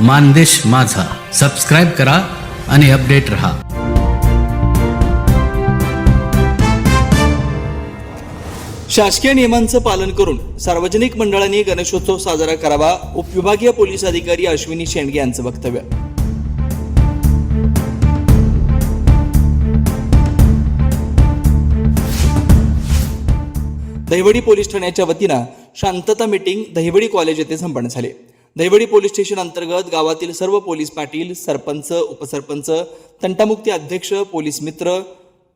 मानदेश माझा. सबस्क्राईब करा आणि अपडेट रहा. शासकीय नियमांचं पालन करून सार्वजनिक मंडळांनी गणेशोत्सव साजरा करावा उपविभागीय पोलीस अधिकारी अश्विनी शेंडगे यांचं वक्तव्य. दहिवडी पोलीस ठाण्याच्या वतीनं शांतता मीटिंग दहिवडी कॉलेज येथे संपन्न झाले. दहिवडी पोलीस स्टेशन अंतर्गत गावातील सर्व पोलीस पाटील सरपंच उपसरपंच तंटामुक्ती अध्यक्ष पोलीस मित्र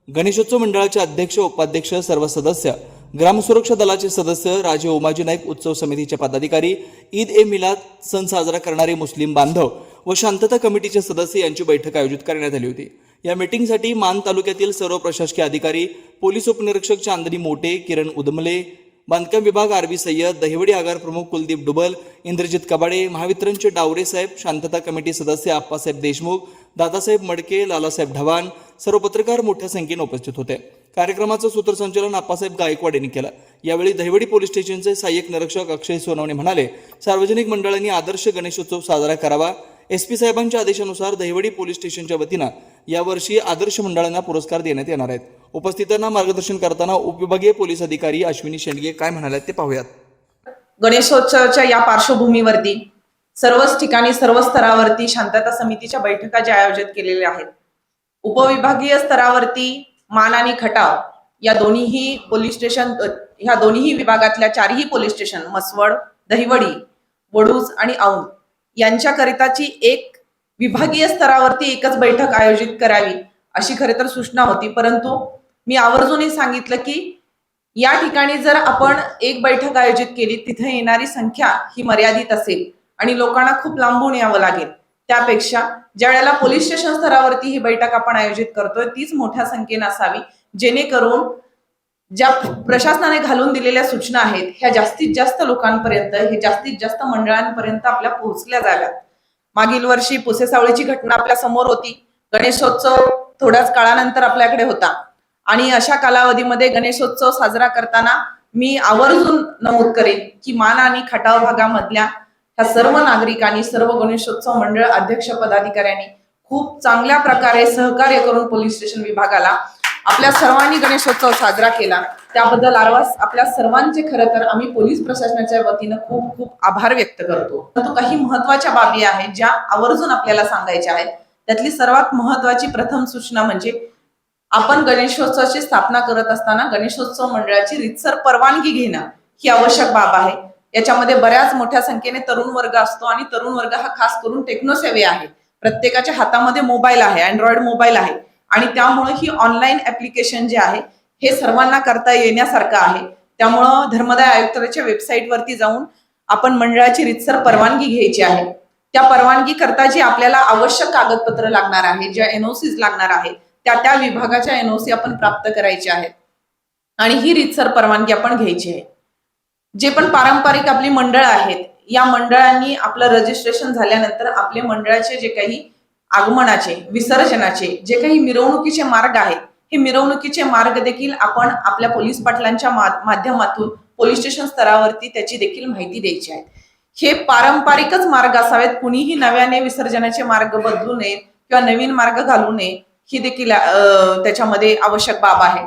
गणेशोत्सव मंडळाचे अध्यक्ष उपाध्यक्ष सर्व सदस्य ग्रामसुरक्षा दलाचे सदस्य राजे उमाजी नाईक उत्सव समितीचे पदाधिकारी ईद ए मिलाद सण साजरा करणारे मुस्लिम बांधव व शांतता कमिटीचे सदस्य यांची बैठक आयोजित करण्यात आली होती. या मीटिंगसाठी मान तालुक्यातील सर्व प्रशासकीय अधिकारी पोलीस उपनिरीक्षक चांदनी मोटे किरण उदमले बांधकाम विभाग आरबी सय्यद दहिवडी आगार प्रमुख कुलदीप डुबल इंद्रजित कबाडे महावितरणचे डावरे साहेब शांतता कमिटी सदस्य आप्पासाहेब देशमुख दादासाहेब मडके लालासाहेब ढवाण सर्व पत्रकार मोठ्या संख्येने उपस्थित होते. कार्यक्रमाचं सूत्रसंचालन आप्पासाहेब गायकवाड यांनी केलं. यावेळी दहिवडी पोलीस स्टेशनचे सहाय्यक निरीक्षक अक्षय सोनवणे म्हणाले सार्वजनिक मंडळांनी आदर्श गणेशोत्सव साजरा करावा. एस पी साहेबांच्या आदेशानुसार दहिवडी पोलीस स्टेशनच्या वतीनं यावर्षी आदर्श मंडळांना पुरस्कार देण्यात येणार आहेत. उपस्थितांना मार्गदर्शन करताना उपविभागीय पोलीस अधिकारी अश्विनी शेंडगे काय म्हणाले ते पाहूयात. गणेशोत्सवाच्या या पार्श्वभूमीवरती सर्वच ठिकाणी सर्व स्तरावरती शांतता समितीच्या बैठका ज्या आयोजित केलेल्या आहेत. उपविभागीय स्तरावरती मान आणि खटाव या दोन्हीही पोलीस स्टेशन ह्या दोन्हीही विभागातल्या चारही पोलीस स्टेशन मसवड दहिवडी वडूज आणि औंध यांच्याकरिताची एक विभागीय स्तरावरती एकच बैठक आयोजित करावी अशी खरे तर सूचना होती. परंतु मी आवर्जूनही सांगितलं की या ठिकाणी जर आपण एक बैठक आयोजित केली तिथे येणारी संख्या ही मर्यादित असेल आणि लोकांना खूप लांबून यावं लागेल. त्यापेक्षा ज्या वेळेला पोलीस स्टेशन स्तरावरती ही बैठक आपण आयोजित करतोय तीच मोठ्या संख्येनं असावी जेणेकरून ज्या प्रशासनाने घालून दिलेल्या सूचना आहेत ह्या जास्तीत जास्त लोकांपर्यंत हे जास्तीत जास्त मंडळांपर्यंत आपल्या पोहोचल्या जाव्यात. मागील वर्षी पुसेसावळीची घटना आपल्यासमोर होती. गणेशोत्सव थोड्याच काळानंतर आपल्याकडे होता. आणि अशा कालावधीमध्ये गणेशोत्सव साजरा करताना मी आवर्जून नमूद करेन की मान आणि खटाव भागामधल्या ह्या सर्व नागरिकांनी सर्व गणेशोत्सव मंडळ अध्यक्ष पदाधिकाऱ्यांनी खूप चांगल्या प्रकारे सहकार्य करून पोलीस स्टेशन विभागाला आपल्या सर्वांनी गणेशोत्सव साजरा केला. त्याबद्दल आरवास आपल्या सर्वांचे खरं तर आम्ही पोलीस प्रशासनाच्या वतीनं खूप खूप आभार व्यक्त करतो. परंतु काही महत्त्वाच्या बाबी आहेत ज्या आवर्जून आपल्याला सांगायच्या आहेत. त्यातली सर्वात महत्वाची प्रथम सूचना म्हणजे आपण गणेशोत्सवाची स्थापना करत असताना गणेशोत्सव मंडळाची रितसर परवानगी घेणं ही आवश्यक बाब आहे. याच्यामध्ये बऱ्याच मोठ्या संख्येने तरुण वर्ग असतो आणि तरुण वर्ग हा खास करून टेक्नोसेवे आहे. प्रत्येकाच्या हातामध्ये मोबाईल आहे अँड्रॉइड मोबाईल आहे आणि त्यामुळे ही ऑनलाईन ऍप्लिकेशन जे आहे हे सर्वांना करता येण्यासारखं आहे. त्यामुळं धर्मदाय आयुक्तालयाच्या वेबसाईटवरती जाऊन आपण मंडळाची रितसर परवानगी घ्यायची आहे. त्या परवानगी करता जी आपल्याला आवश्यक कागदपत्र लागणार आहे ज्या एनओसीज लागणार आहेत त्या त्या विभागाच्या एनओसी आपण प्राप्त करायच्या आहेत. आणि ही रितसर परवानगी आपण घ्यायची आहे. जे पण पारंपरिक आपली मंडळ आहेत या मंडळांनी आपलं रजिस्ट्रेशन झाल्यानंतर आपले मंडळाचे जे काही आगमनाचे विसर्जनाचे जे काही मिरवणुकीचे मार्ग आहेत हे मिरवणुकीचे मार्ग देखील आपण आपल्या पोलीस पाटलांच्या माध्यमातून पोलीस स्टेशन स्तरावरती त्याची देखील माहिती द्यायची आहे. हे पारंपरिकच मार्ग असावेत. कुणीही नव्याने विसर्जनाचे मार्ग बदलू नये किंवा नवीन मार्ग घालू नये. ही देखील त्याच्यामध्ये आवश्यक बाब आहे.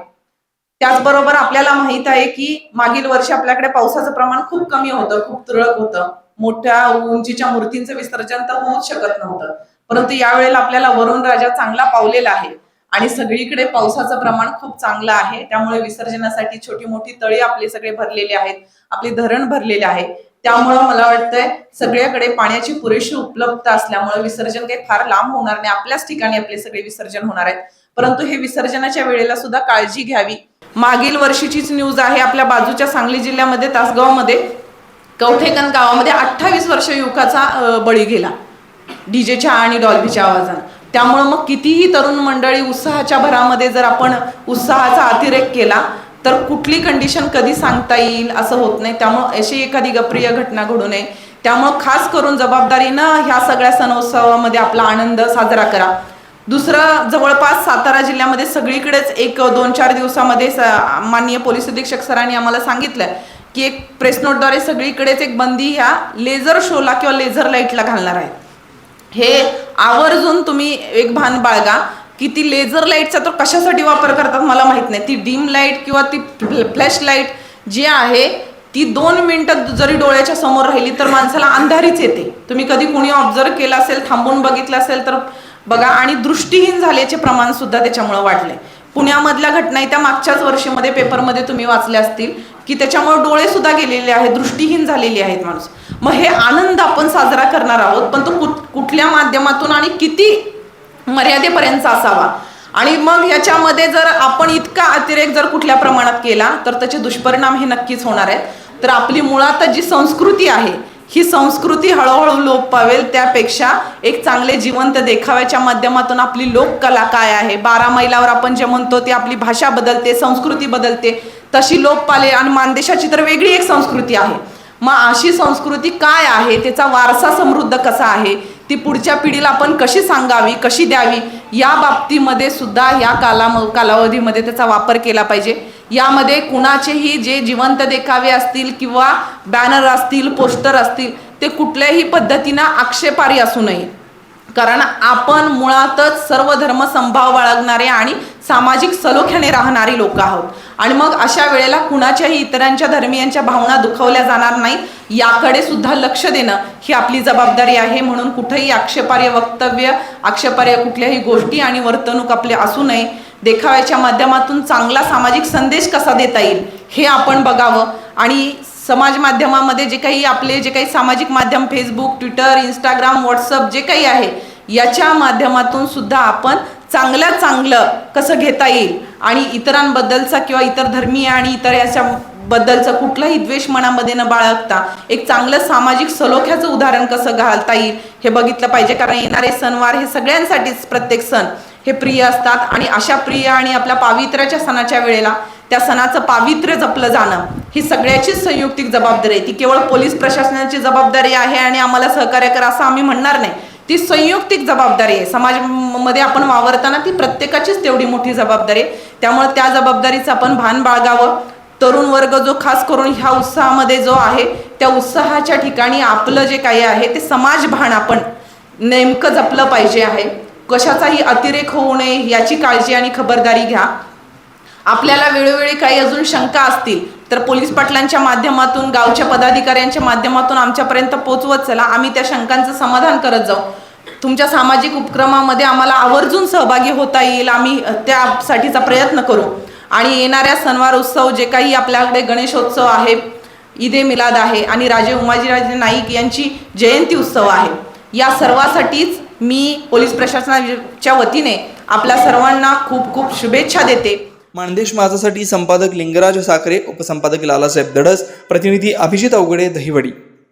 त्याचबरोबर आपल्याला माहीत आहे की मागील वर्षी आपल्याकडे पावसाचं प्रमाण खूप कमी होतं खूप तुरळक होतं. मोठ्या उंचीच्या मूर्तींचं विसर्जन तर होऊच शकत नव्हतं. परंतु यावेळेला आपल्याला वरुण राजा चांगला पावलेला आहे आणि सगळीकडे पावसाचं प्रमाण खूप चांगलं आहे. त्यामुळे विसर्जनासाठी छोटी मोठी तळी आपले सगळे भरलेले आहेत. आपले धरण भरलेले आहे. त्यामुळं मला वाटतंय सगळ्याकडे पाण्याची पुरेशी उपलब्धता असल्यामुळे विसर्जन काही फार लांब होणार नाही. आपल्याच ठिकाणी आपले सगळे विसर्जन होणार आहेत. परंतु हे विसर्जनाच्या वेळेला सुद्धा काळजी घ्यावी. मागील वर्षीचीच न्यूज आहे आपल्या बाजूच्या सांगली जिल्ह्यामध्ये तासगावमध्ये. कवठेकन गावामध्ये अठ्ठावीस वर्ष युवकाचा बळी गेला. डीजेच्या आणि डॉल्बीच्या आवाजानं. त्यामुळं मग कितीही तरुण मंडळी उत्साहाच्या भरामध्ये जर आपण उत्साहाचा अतिरेक केला तर कुठली कंडिशन कधी सांगता येईल असं होत नाही. त्यामुळं अशी एखादी गप्रिय घटना घडू नये. त्यामुळं खास करून जबाबदारीनं ह्या सगळ्या सणोत्सवामध्ये आपला आनंद साजरा करा. दुसरं जवळपास सातारा जिल्ह्यामध्ये सगळीकडेच एक दोन चार दिवसामध्ये स- माननीय पोलीस अधीक्षक सरांनी आम्हाला सांगितलं की एक प्रेस नोटद्वारे सगळीकडेच एक बंदी ह्या लेझर शोला किंवा लेझर लाईटला घालणार आहेत. हे आवर्जून तुम्ही एक भान बाळगा. की ती लेझर लाईटचा तर कशासाठी वापर करतात मला माहीत नाही. ती डीम लाइट किंवा ती फ्लॅश लाइट जी आहे ती दोन मिनटं जरी डोळ्याच्या समोर राहिली तर माणसाला अंधारीच येते. तुम्ही कधी कुणी ऑब्झर्व केलं असेल थांबून बघितलं असेल तर बघा. आणि दृष्टीहीन झाल्याचे प्रमाण सुद्धा त्याच्यामुळे वाढले पुण्यामधल्या घटना त्या मागच्याच वर्षीमध्ये पेपरमध्ये तुम्ही वाचल्या असतील की त्याच्यामुळे डोळे सुद्धा गेलेले आहेत दृष्टीहीन झालेली आहेत माणूस. मग हे आनंद आपण साजरा करणार आहोत पण तो कुठल्या माध्यमातून आणि किती मर्यादेपर्यंत असावा. आणि मग याच्यामध्ये जर आपण इतका अतिरेक जर कुठल्या प्रमाणात केला तर त्याचे दुष्परिणाम हे नक्कीच होणार आहेत. तर आपली मुळात जी संस्कृती आहे ही संस्कृती हळूहळू लोप पावेल. त्यापेक्षा एक चांगले जिवंत देखाव्याच्या माध्यमातून आपली लोककला काय आहे? बारा मैलावर आपण जे म्हणतो ते आपली भाषा बदलते संस्कृती बदलते तशी लोप पाले. आणि मानदेशाची तर वेगळी एक संस्कृती आहे. मग अशी संस्कृती काय आहे? त्याचा वारसा समृद्ध कसा आहे? ती पुढच्या पिढीला आपण कशी सांगावी कशी द्यावी या बाबतीमध्ये सुद्धा या काला कालावधीमध्ये त्याचा वापर केला पाहिजे. यामध्ये कुणाचेही जे जिवंत देखावे असतील किंवा बॅनर असतील पोस्टर असतील ते कुठल्याही पद्धतीनं आक्षेपारी असू नये कारण आपण मुळातच सर्व धर्म संभाव बाळगणारे आणि सामाजिक सलोख्याने राहणारी लोक आहोत. आणि मग अशा वेळेला कुणाच्याही इतरांच्या धर्मियांच्या भावना दुखवल्या जाणार नाहीत याकडे सुद्धा लक्ष देणं ही आपली जबाबदारी आहे. म्हणून कुठेही आक्षेपार्ह वक्तव्य आक्षेपार्ह कुठल्याही गोष्टी आणि वर्तणूक आपले असू नये. देखाव्याच्या माध्यमातून चांगला सामाजिक संदेश कसा देता येईल हे आपण बघावं. आणि समाज माध्यमामध्ये जे काही आपले जे काही सामाजिक माध्यम फेसबुक ट्विटर इंस्टाग्राम व्हॉट्सअप जे काही आहे याच्या माध्यमातून सुद्धा आपण चांगल्या चांगलं कसं घेता येईल आणि इतरांबद्दलचा किंवा इतर धर्मीय आणि इतर याच्या बद्दलचं कुठलाही द्वेष मनामध्ये न बाळगता एक चांगलं सामाजिक सलोख्याचं उदाहरण कसं घालता येईल हे बघितलं पाहिजे. कारण येणारे सणवार हे सगळ्यांसाठीच प्रत्येक सण. हे प्रिय असतात आणि अशा प्रिय आणि आपल्या पावित्र्याच्या सणाच्या वेळेला त्या सणाचं पावित्र्य जपलं जाणं ही सगळ्याचीच संयुक्तिक जबाबदारी आहे. ती केवळ पोलीस प्रशासनाची जबाबदारी आहे आणि आम्हाला सहकार्य करा असं आम्ही म्हणणार नाही. ती संयुक्तिक जबाबदारी आहे. समाजमध्ये आपण वावरताना ती प्रत्येकाचीच तेवढी मोठी जबाबदारी आहे. त्यामुळे त्या जबाबदारीचं आपण भान बाळगावं. तरुण वर्ग जो खास करून ह्या उत्साहामध्ये जो आहे त्या उत्साहाच्या ठिकाणी आपलं जे काही आहे ते समाजभान आपण नेमकं जपलं पाहिजे आहे. कशाचाही अतिरेक होऊ नये याची काळजी आणि खबरदारी घ्या. आपल्याला वेळोवेळी काही अजून शंका असतील तर पोलीस पाटलांच्या माध्यमातून गावच्या पदाधिकाऱ्यांच्या माध्यमातून आमच्यापर्यंत पोहोचवत चला. आम्ही त्या शंकांचं समाधान करत जाऊ. तुमच्या सामाजिक उपक्रमामध्ये आम्हाला आवर्जून सहभागी होता येईल. आम्ही त्यासाठीचा प्रयत्न करू. आणि येणाऱ्या सणवार उत्सव जे काही आपल्याकडे गणेशोत्सव आहे ईदे मिलाद आहे आणि राजे उमाजीराजे नाईक यांची जयंती उत्सव आहे या सर्वासाठीच मी पोलीस प्रशासनाच्या वतीने आपल्या सर्वांना खूप खूप शुभेच्छा देते. मानदेश माझासाठी संपादक लिंगराज साखरे उपसंपादक लालासाहेब दडस प्रतिनिधी अभिजित अवघडे दहिवडी.